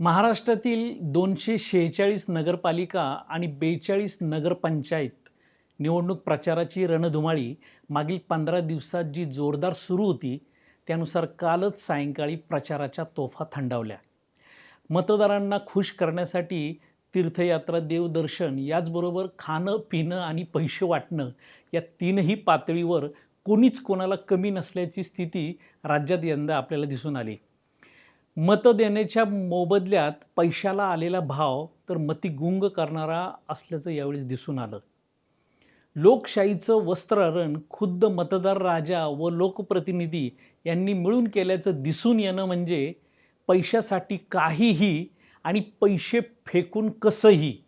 महाराष्ट्रातील दोनशे शेहेचाळीस नगरपालिका आणि बेचाळीस नगरपंचायत निवडणूक प्रचाराची रणधुमाळी मागील पंधरा दिवसात जी जोरदार सुरू होती त्यानुसार कालच सायंकाळी प्रचाराच्या तोफा थंडावल्या. मतदारांना खुश करण्यासाठी तीर्थयात्रा देवदर्शन याचबरोबर खाणं पिणं आणि पैसे वाटणं या तीनही पातळीवर कोणीच कोणाला कमी नसल्याची स्थिती राज्यात यंदा आपल्याला दिसून आली. मतं देण्याच्या मोबदल्यात पैशाला आलेला भाव तर मती गुंग करणारा असल्याचं यावेळेस दिसून आलं. लोकशाहीचं वस्त्रहरण खुद्द मतदार राजा व लोकप्रतिनिधी यांनी मिळून केल्याचं दिसून येणं म्हणजे पैशासाठी काहीही आणि पैसे फेकून कसंही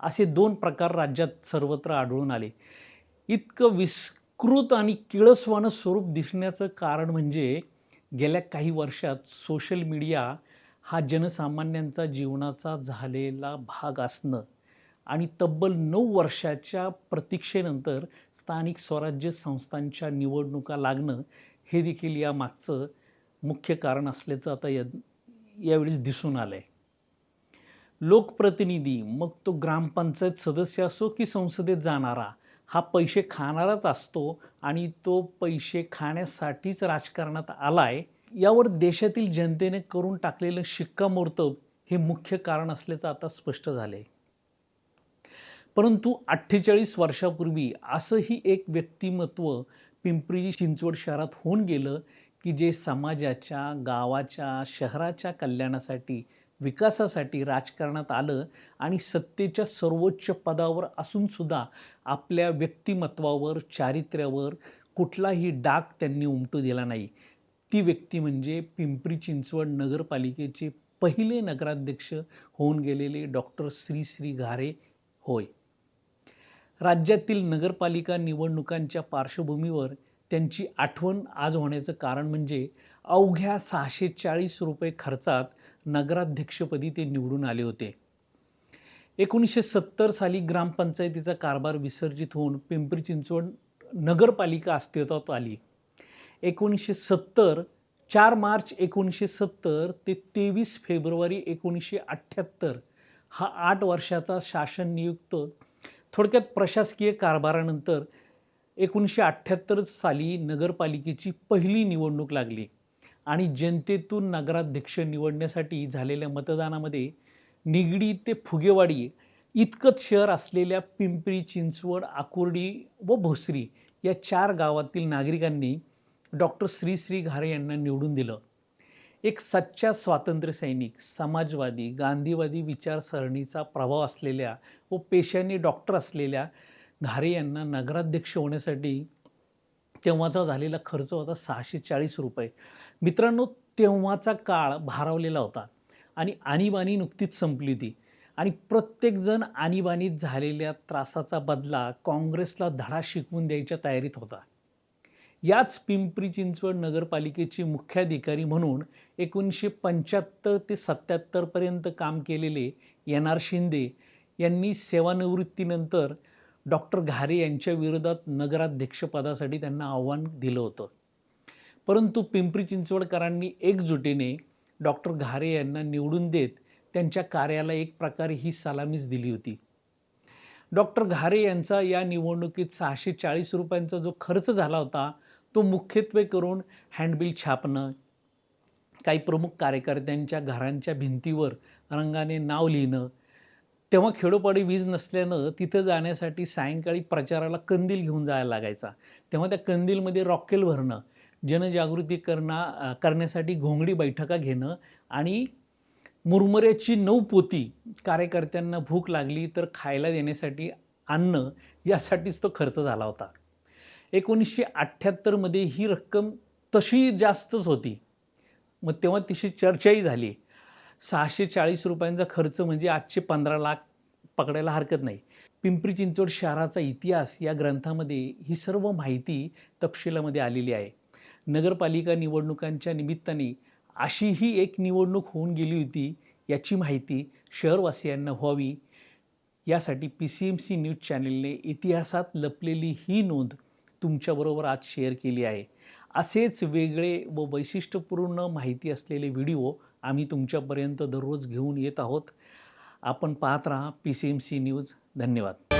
असे दोन प्रकार राज्यात सर्वत्र आढळून आले. इतकं विस्कृत आणि किळसवानं स्वरूप दिसण्याचं कारण म्हणजे गेल्या काही वर्षात सोशल मीडिया हा जनसामान्यांचा जीवनाचा झालेला भाग असणं आणि तब्बल नऊ वर्षाच्या प्रतीक्षेनंतर स्थानिक स्वराज्य संस्थांच्या निवडणुका लागणं हे देखील या मागचं मुख्य कारण असल्याचं आता या यावेळेस दिसून आलं आहे लोकप्रतिनिधी मग तो ग्रामपंचायत सदस्य असो की संसदेत जाणारा हा पैसे खाणाराच असतो आणि तो पैसे खाण्यासाठीच राजकारणात आलाय यावर देशातील जनतेने करून टाकलेलं शिक्कामोर्तब हे मुख्य कारण असल्याचं आता स्पष्ट झालंय. परंतु अठ्ठेचाळीस वर्षापूर्वी असंही एक व्यक्तिमत्व पिंपरी चिंचवड शहरात होऊन गेलं की जे समाजाच्या गावाच्या शहराच्या कल्याणासाठी विकासासाठी राजकारणात आलं आणि सत्तेच्या सर्वोच्च पदावर असूनसुद्धा आपल्या व्यक्तिमत्वावर चारित्र्यावर कुठलाही डाग त्यांनी उमटू दिला नाही. ती व्यक्ती म्हणजे पिंपरी चिंचवड नगरपालिकेचे पहिले नगराध्यक्ष होऊन गेलेले डॉक्टर श्री श्री घारे होय. राज्यातील नगरपालिका निवडणुकांच्या पार्श्वभूमीवर त्यांची आठवण आज होण्याचं कारण म्हणजे अवघ्या सहाशे चाळीस रुपये खर्चात नगराध्यक्षपदी ते निवडून आले होते. एकोणीसशे सत्तर साली ग्रामपंचायतीचा कारभार विसर्जित होऊन पिंपरी चिंचवड नगरपालिका अस्तित्वात आली. एकोणीसशे सत्तर चार मार्च एकोणीसशे सत्तर ते तेवीस फेब्रुवारी एकोणीसशे अठ्ठ्याहत्तर हा आठ वर्षाचा शासन नियुक्त थोडक्यात प्रशासकीय कारभारानंतर एकोणीसशे अठ्ठ्याहत्तर साली नगरपालिकेची पहिली निवडणूक लागली आणि जनतेतून नगराध्यक्ष निवडण्यासाठी झालेल्या मतदानामध्ये निगडी ते फुगेवाडी इतकंच शहर असलेल्या पिंपरी चिंचवड आकुर्डी व भोसरी या चार गावातील नागरिकांनी डॉक्टर श्री श्री घारे यांना निवडून दिलं. एक सच्चा स्वातंत्र्यसैनिक समाजवादी गांधीवादी विचारसरणीचा प्रभाव असलेल्या व पेशाने डॉक्टर असलेल्या घारे यांना नगराध्यक्ष होण्यासाठी तेव्हाचा झालेला खर्च होता सहाशे चाळीस रुपये. मित्रांनो तेव्हाचा काळ भारावलेला होता आणि आणीबाणी नुकतीच संपली होती आणि प्रत्येकजण आणीबाणीत झालेल्या त्रासाचा बदला काँग्रेसला धडा शिकवून द्यायच्या तयारीत होता. याच पिंपरी चिंचवड नगरपालिकेची मुख्याधिकारी म्हणून एकोणीसशे पंच्याहत्तर ते सत्याहत्तरपर्यंत काम केलेले एन आर शिंदे यांनी सेवानिवृत्तीनंतर डॉक्टर घारे यांच्या विरोधात नगराध्यक्षपदासाठी त्यांना आव्हान दिलं होतं. परंतु पिंपरी चिंचवडकरांनी एकजुटीने डॉक्टर घारे यांना निवडून देत त्यांच्या कार्याला एक प्रकारे ही सलामीच दिली होती. डॉक्टर घारे यांचा या निवडणुकीत सहाशे चाळीस रुपयांचा जो खर्च झाला होता तो मुख्यत्वे करून हँडबिल छापणं काही प्रमुख कार्यकर्त्यांच्या घरांच्या भिंतीवर रंगाने नाव लिहिणं तेव्हा खेडोपाडी वीज नसल्यानं तिथं जाण्यासाठी सायंकाळी प्रचाराला कंदील घेऊन जायला लागायचा. तेव्हा त्या कंदीलमध्ये रॉकेल भरणं जनजागृती करणं करण्यासाठी घोंगडी बैठका घेणं आणि मुरमुऱ्याची नऊ पोती कार्यकर्त्यांना भूक लागली तर खायला देण्यासाठी आणणं यासाठीच तो खर्च झाला होता. एकोणीसशे अठ्ठ्याहत्तरमध्ये ही रक्कम तशी जास्तच होती. मग तेव्हा तिशी चर्चाही झाली. सहाशे चाळीस रुपयांचा खर्च म्हणजे आजचे पंधरा लाख पकडायला हरकत नाही. पिंपरी चिंचवड शहराचा इतिहास या ग्रंथामध्ये ही सर्व माहिती तपशिलामध्ये आलेली आहे. नगरपालिका निवडणुकांच्या निमित्ताने अशीही एक निवडणूक होऊन गेली होती याची माहिती शहरवासियांना व्हावी. यासाठी P C M C news चॅनेलने इतिहासात लपलेली ही नोंद तुमच्याबरोबर आज शेअर केली आहे. असेच वेगळे व वैशिष्ट्यपूर्ण माहिती असलेले व्हिडिओ आम्ही तुमच्यापर्यंत दररोज घेऊन येत आहोत. आपण पाहत राहा P C M C news धन्यवाद.